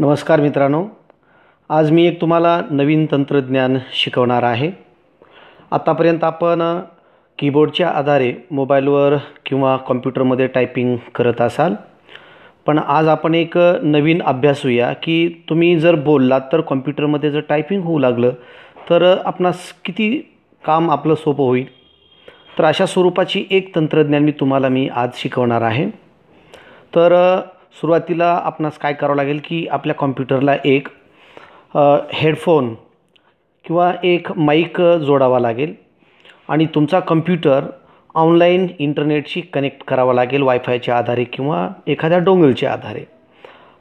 नमस्कार मित्रांनो. आज मी एक तुम्हाला नवीन तंत्रज्ञान शिकवणार आहे. आत्तापर्यंत आपण कीबोर्डच्या आधारे मोबाईलवर किंवा कॉम्प्युटरमध्ये टायपिंग करत असाल. पण आज आपण एक नवीन अभ्यासूया की तुम्ही जर बोललात तर कॉम्प्युटरमध्ये जर टायपिंग होऊ लागलं तर आपणास किती काम आपलं सोपं होईल? तर अशा स्वरूपाची एक तंत्रज्ञान मी तुम्हाला मी आज शिकवणार आहे. तर सुरुवातीला आपणास काय करावं लागेल की आपल्या कॉम्प्युटरला एक हेडफोन किंवा एक माईक जोडावा लागेल आणि तुमचा कम्प्युटर ऑनलाईन इंटरनेटशी कनेक्ट करावा लागेल वायफायच्या आधारे किंवा एखाद्या डोंगलच्या आधारे.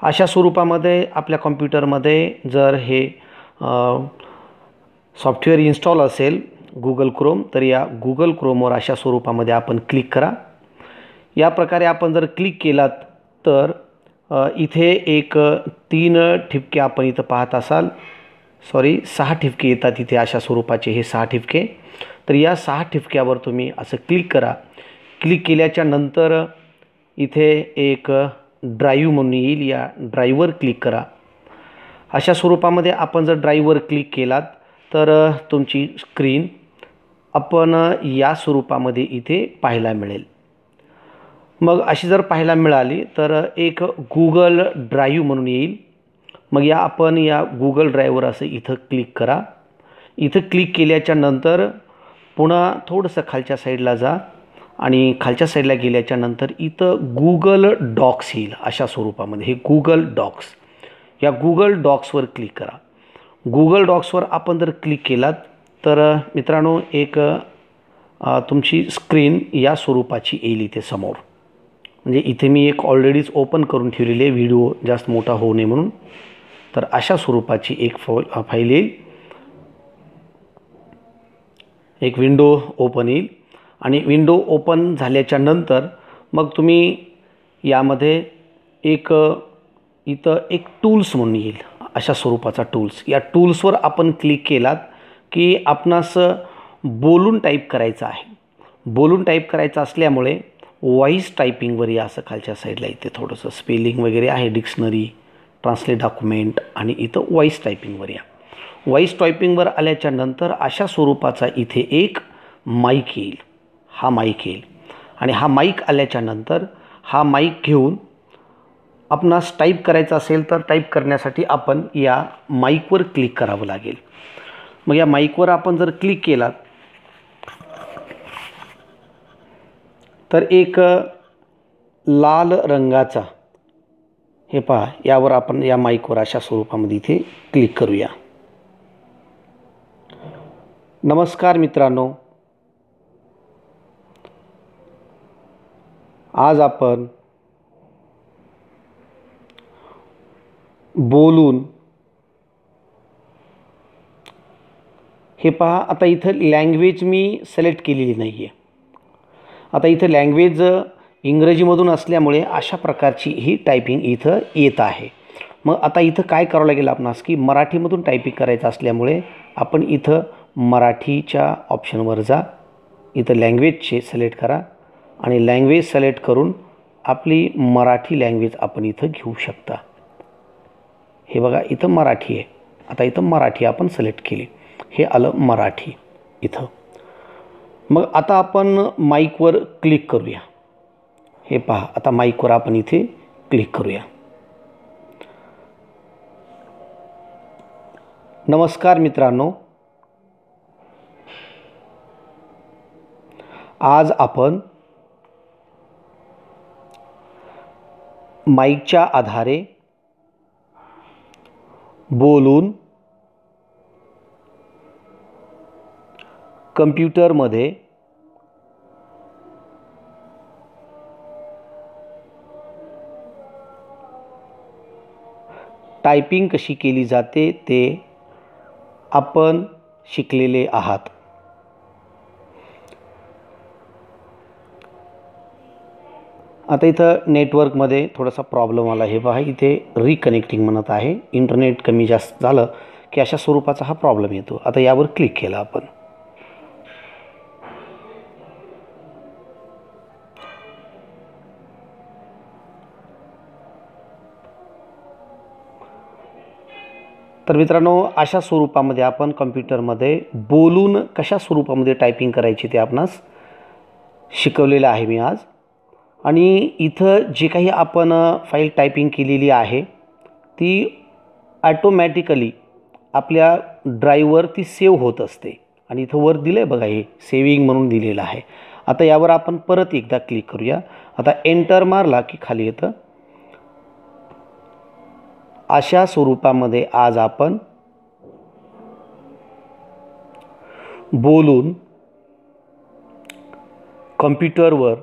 अशा स्वरूपामध्ये आपल्या कॉम्प्युटरमध्ये जर हे सॉफ्टवेअर इन्स्टॉल असेल गुगल क्रोम तर या गुगल क्रोमवर अशा स्वरूपामध्ये आपण क्लिक करा. या प्रकारे आपण जर क्लिक केलात तर इथे एक तीन ठिपके आपण इथं पाहत असाल. सॉरी सहा ठिपके येतात इथे अशा स्वरूपाचे हे सहा ठिपके. तर या सहा ठिपक्यावर तुम्ही असं क्लिक करा. क्लिक केल्याच्यानंतर इथे एक ड्राईव्ह म्हणून येईल. या ड्राईव्हवर क्लिक करा. अशा स्वरूपामध्ये आपण जर ड्राईव्हवर क्लिक केलात तर तुमची स्क्रीन आपण या स्वरूपामध्ये इथे पाहायला मिळेल. मग अशी जर पाहायला मिळाली तर एक गुगल ड्राईव्ह म्हणून येईल. मग या आपण या गुगल ड्राईव्हवर असं इथं क्लिक करा. इथं क्लिक केल्याच्यानंतर पुन्हा थोडंसं खालच्या साईडला जा आणि खालच्या साईडला गेल्याच्यानंतर इथं गुगल डॉक्स येईल अशा स्वरूपामध्ये. हे गुगल डॉक्स या गुगल डॉक्सवर क्लिक करा. गुगल डॉक्सवर आपण जर क्लिक केलात तर मित्रांनो एक तुमची स्क्रीन या स्वरूपाची येईल इथे समोर. म्हणजे इथे मी एक ऑलरेडीच ओपन करून ठेवलेली आहे व्हिडिओ जास्त मोठा होऊ नये म्हणून. तर अशा स्वरूपाची एक फॉ फाईल येईल. एक विंडो ओपन येईल. आणि विंडो ओपन झाल्याच्यानंतर मग तुम्ही यामध्ये एक इथं एक टूल्स म्हणून येईल. अशा स्वरूपाचा टूल्स या टूल्सवर आपण क्लिक केलात की आपणास बोलून टाईप करायचं आहे. बोलून टाईप करायचं असल्यामुळे वॉईस टायपिंगवर या असं खालच्या साईडला इथे थोडंसं स्पेलिंग वगैरे आहे डिक्शनरी ट्रान्सलेट डॉक्युमेंट आणि इथं वॉईस टायपिंगवर या वॉईस टायपिंगवर आल्याच्यानंतर अशा स्वरूपाचा इथे एक माईक येईल. हा माईक येईल. आणि हा माईक आल्याच्यानंतर हा माईक घेऊन आपणास टाईप करायचं असेल तर टाईप करण्यासाठी आपण या माईकवर क्लिक करावं लागेल. मग या माईकवर आपण जर क्लिक केलात तर एक लाल रंगाचा हे पहा यावर आपण या माईकवर अशा स्वरूपामध्ये इथे क्लिक करूया. नमस्कार मित्रांनो. आज आपण बोलून हे पहा आता इथं लँग्वेज मी सिलेक्ट केलेली नाही आहे आता इथं लँग्वेज इंग्रजीमधून असल्यामुळे अशा प्रकारची ही टायपिंग इथं येत आहे. मग आता इथं काय करावं लागेल आपणास की मराठीमधून टायपिंग करायचं असल्यामुळे आपण इथं मराठीच्या ऑप्शनवर जा. इथं लँग्वेजचे सिलेक्ट करा आणि लँग्वेज सिलेक्ट करून आपली मराठी लँग्वेज आपण इथं घेऊ शकता. हे बघा इथं मराठी आहे. आता इथं मराठी आपण सिलेक्ट केली. हे आलं मराठी इथं. मग आता आपण माईकवर क्लिक करूया. हे पहा आता माईकवर आपण इथे क्लिक करूया. नमस्कार मित्रांनो. आज आपण माईकच्या आधारे बोलून कम्प्युटरमध्ये टायपिंग कशी केली जाते ते आपण शिकलेले आहात. आता इथं नेटवर्कमध्ये थोडासा प्रॉब्लेम आला. हे पहा इथे रिकनेक्टिंग म्हणत आहे. इंटरनेट कमी जास्त झालं की अशा स्वरूपाचा हा प्रॉब्लेम येतो. आता यावर क्लिक केला आपण. तर मित्रांनो अशा स्वरूपामध्ये आपण कम्प्युटरमध्ये बोलून कशा स्वरूपामध्ये टायपिंग करायची ते आपणास शिकवलेलं आहे मी आज. आणि इथं जे काही आपण फाईल टायपिंग केलेली आहे ती ॲटोमॅटिकली आपल्या ड्राईव्हवर ती सेव्ह होत असते. आणि इथं वर दिलं आहे बघा हे सेविंग म्हणून दिलेलं आहे. आता यावर आपण परत एकदा क्लिक करूया. आता एंटर मारला की खाली येतं. अशा स्वरूपामध्ये आज आपण बोलून कम्प्युटरवर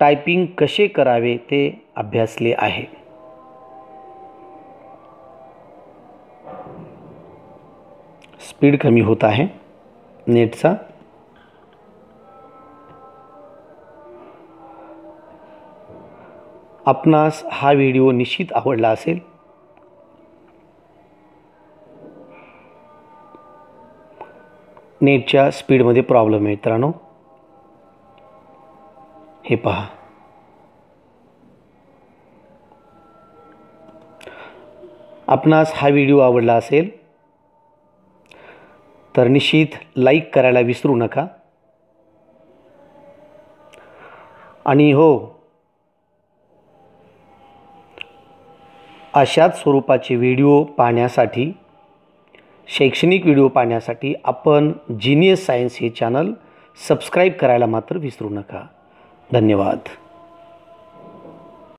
टायपिंग कसे करावे ते अभ्यासले आहे. स्पीड कमी होत आहे. नेटचा आपणास हा व्हिडिओ निश्चित आवडला असेल नेटच्या स्पीडमध्ये प्रॉब्लेम आहे मित्रांनो. हे पहा. आपणास हा व्हिडिओ आवडला असेल तर निश्चित लाईक करायला विसरू नका. आणि हो अशाच स्वरूपाचे व्हिडिओ पाहण्यासाठी शैक्षणिक व्हिडिओ पाहण्यासाठी आपण जिनियस सायन्स हे चॅनल सबस्क्राईब करायला मात्र विसरू नका. धन्यवाद.